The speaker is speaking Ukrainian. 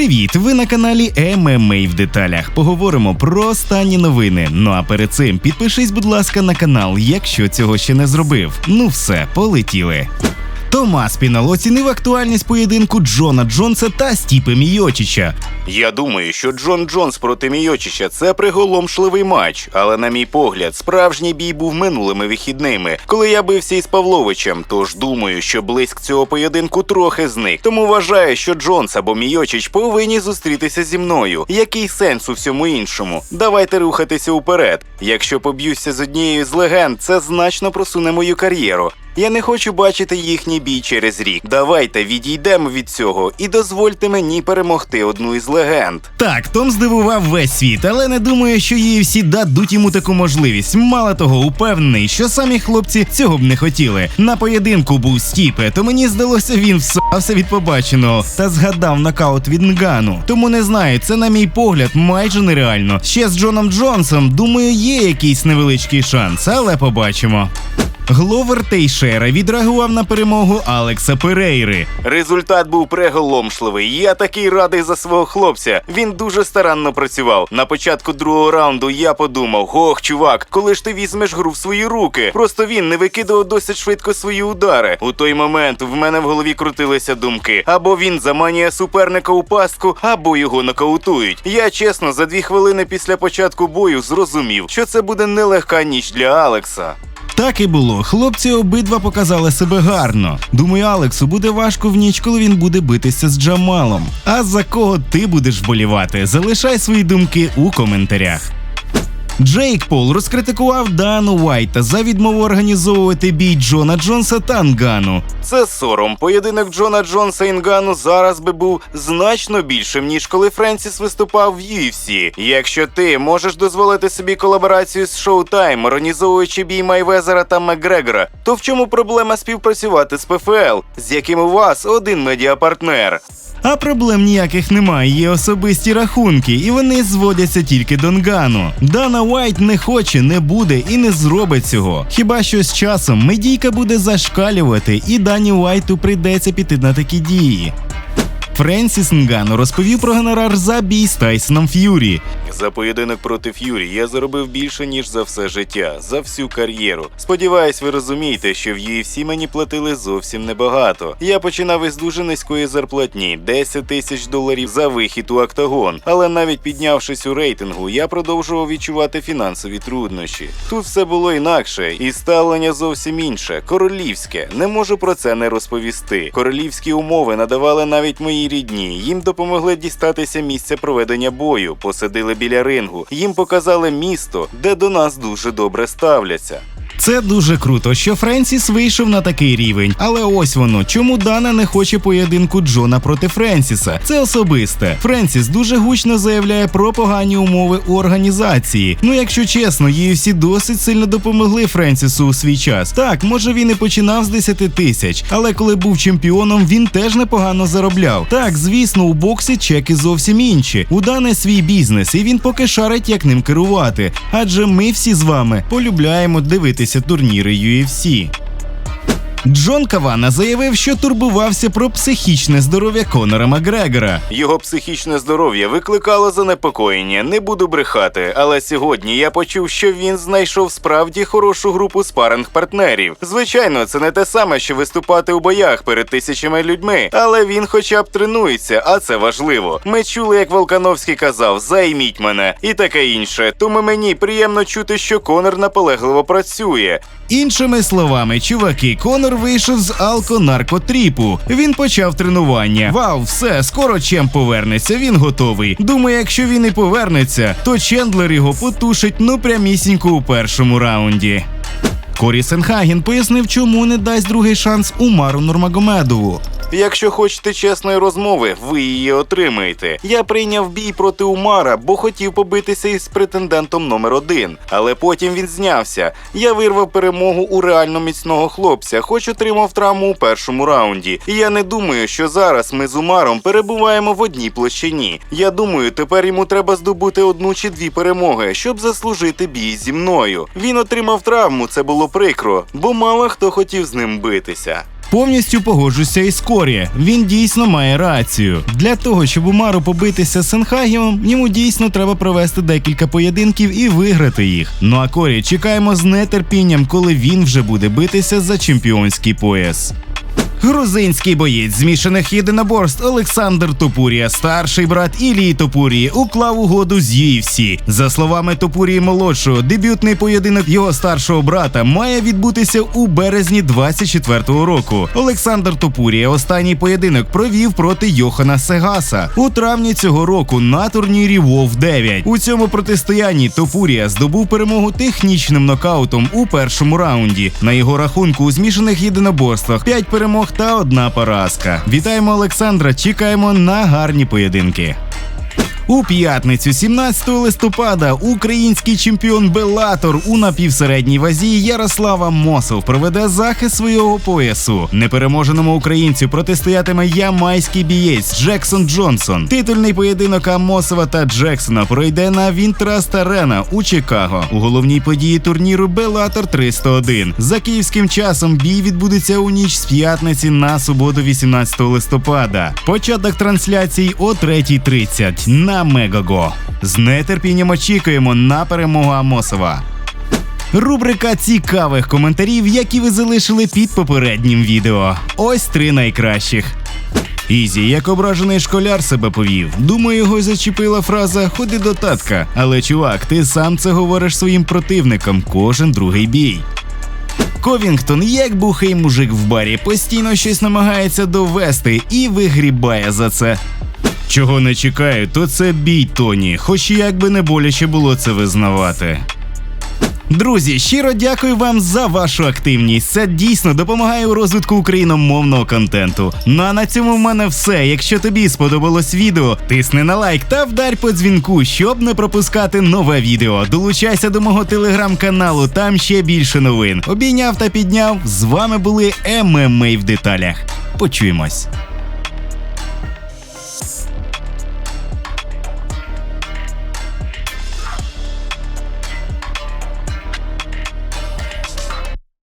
Привіт! Ви на каналі ММА в деталях. Поговоримо про останні новини. Ну а перед цим підпишись, будь ласка, на канал, якщо цього ще не зробив. Ну все, полетіли. Томас Пінал оцінив актуальність поєдинку Джона Джонса та Стіпи Мійочича. Я думаю, що Джон Джонс проти Мійочича це приголомшливий матч, але на мій погляд, справжній бій був минулими вихідними, коли я бився із Павловичем. Тож думаю, що блиск цього поєдинку трохи зник. Тому вважаю, що Джонс або Мійочич повинні зустрітися зі мною. Який сенс у всьому іншому? Давайте рухатися уперед. Якщо поб'юся з однією з легенд, це значно просуне мою кар'єру. Я не хочу бачити їхній бій через рік. Давайте відійдемо від цього і дозвольте мені перемогти одну із легенд. Так, Том здивував весь світ, але не думаю, що UFC дадуть йому таку можливість. Мало того, упевнений, що самі хлопці цього б не хотіли. На поєдинку був Стіпе, то мені здалося, він всався від побаченого та згадав нокаут від Нгану. Тому не знаю, це на мій погляд майже нереально. Ще з Джоном Джонсом, думаю, є якийсь невеличкий шанс, але побачимо. Гловер Тейшера відреагував на перемогу Алекса Перейри. Результат був приголомшливий. Я такий радий за свого хлопця. Він дуже старанно працював. На початку другого раунду я подумав: ох, чувак, коли ж ти візьмеш гру в свої руки? Просто він не викидував досить швидко свої удари. У той момент в мене в голові крутилися думки: або він заманює суперника у пастку, або його нокаутують. Я чесно за дві хвилини після початку бою зрозумів, що це буде нелегка ніч для Алекса. Так і було. Хлопці обидва показали себе гарно. Думаю, Алексу буде важко в ніч, коли він буде битися з Джамалом. А за кого ти будеш вболівати? Залишай свої думки у коментарях. Джейк Пол розкритикував Дану Уайта за відмову організовувати бій Джона Джонса та Нгану. Це сором. Поєдинок Джона Джонса і Нгану зараз би був значно більшим, ніж коли Френсіс виступав в UFC. Якщо ти можеш дозволити собі колаборацію з Showtime, організовуючи бій Майвезера та Макгрегора, то в чому проблема співпрацювати з ПФЛ, з яким у вас один медіапартнер? А проблем ніяких немає, є особисті рахунки, і вони зводяться тільки до Нгану. Дана Уайт не хоче, не буде і не зробить цього. Хіба що з часом медійка буде зашкалювати, і Дані Уайту прийдеться піти на такі дії. Френсіс Нгану розповів про гонорар за бій з Тайсоном Ф'юрі. За поєдинок проти Ф'юрі я заробив більше ніж за все життя, за всю кар'єру. Сподіваюсь, ви розумієте, що в UFC мені платили зовсім небагато. Я починав із дуже низької зарплатні 10 тисяч доларів за вихід у октагон. Але навіть піднявшись у рейтингу, я продовжував відчувати фінансові труднощі. Тут все було інакше, і ставлення зовсім інше. Королівське. Не можу про це не розповісти. Королівські умови надавали навіть мої рідні. Їм допомогли дістатися місця проведення бою, посадили біля рингу. Їм показали місто, де до нас дуже добре ставляться. Це дуже круто, що Френсіс вийшов на такий рівень. Але ось воно, чому Дана не хоче поєдинку Джона проти Френсіса. Це особисте. Френсіс дуже гучно заявляє про погані умови у організації. Ну, якщо чесно, їй всі досить сильно допомогли Френсісу у свій час. Так, може він і починав з 10 тисяч, але коли був чемпіоном, він теж непогано заробляв. Так, звісно, у боксі чеки зовсім інші. У Дани свій бізнес, і він поки шарить, як ним керувати. Адже ми всі з вами полюбляємо дивитися турніри UFC. Джон Кавана заявив, що турбувався про психічне здоров'я Конора Макгрегора. Його психічне здоров'я викликало занепокоєння. Не буду брехати, але сьогодні я почув, що він знайшов справді хорошу групу спаринг партнерів. Звичайно, це не те саме, що виступати у боях перед тисячами людьми, але він хоча б тренується, а це важливо. Ми чули, як Волкановський казав: займіть мене і таке інше. Тому мені приємно чути, що Конор наполегливо працює. Іншими словами, чуваки, Конор вийшов з алко-наркотріпу. Він почав тренування. Вау, все, скоро Чем повернеться, він готовий. Думаю, якщо він і повернеться, то Чендлер його потушить ну прямісінько у першому раунді. Корі Сенхаген пояснив, чому не дасть другий шанс Умару Нурмагомедову. Якщо хочете чесної розмови, ви її отримаєте. Я прийняв бій проти Умара, бо хотів побитися із претендентом номер один. Але потім він знявся. Я вирвав перемогу у реально міцного хлопця, хоч отримав травму у першому раунді. І я не думаю, що зараз ми з Умаром перебуваємо в одній площині. Я думаю, тепер йому треба здобути одну чи дві перемоги, щоб заслужити бій зі мною. Він отримав травму, це було прикро, бо мало хто хотів з ним битися. Повністю погоджуся із Корі. Він дійсно має рацію. Для того, щоб Умару побитися з Сенхагіом, йому дійсно треба провести декілька поєдинків і виграти їх. Ну а Корі чекаємо з нетерпінням, коли він вже буде битися за чемпіонський пояс. Грузинський боєць змішаних єдиноборств Олександр Топурія, старший брат Ілії Топурії, уклав угоду з UFC. За словами Топурії молодшого, дебютний поєдинок його старшого брата має відбутися у березні 24-го року. Олександр Топурія останній поєдинок провів проти Йохана Сегаса у травні цього року на турнірі WoW 9. У цьому протистоянні Топурія здобув перемогу технічним нокаутом у першому раунді. На його рахунку у змішаних єдиноборствах 5 перемог та одна поразка. Вітаємо Олександра! Чекаємо на гарні поєдинки. У п'ятницю, 17 листопада, український чемпіон Белатор у напівсередній вазі Ярослава Мосов проведе захист свого поясу. Непереможеному українцю протистоятиме ямайський бієць Джексон Джонсон. Титульний поєдинок Амосова та Джексона пройде на Вінтраст Арена у Чикаго. У головній події турніру Белатор 301. За київським часом бій відбудеться у ніч з п'ятниці на суботу, 18 листопада. Початок трансляцій о 3.30 на Мегаго. З нетерпінням очікуємо на перемогу Амосова. Рубрика цікавих коментарів, які ви залишили під попереднім відео. Ось три найкращих. Ізі, як ображений школяр себе повів. Думаю, його зачепила фраза Ходи до татка. Але чувак, ти сам це говориш своїм противникам кожен другий бій. Ковінгтон, як бухий мужик в барі, постійно щось намагається довести і вигрібає за це. Чого не чекаю, то це бій Тоні, хоч як би не боляче було це визнавати. Друзі, щиро дякую вам за вашу активність. Це дійсно допомагає у розвитку україномовного контенту. Ну а на цьому в мене все. Якщо тобі сподобалось відео, тисни на лайк та вдарь по дзвінку, щоб не пропускати нове відео. Долучайся до мого телеграм-каналу, там ще більше новин. Обійняв та підняв. З вами були ММА в деталях. Почуємось.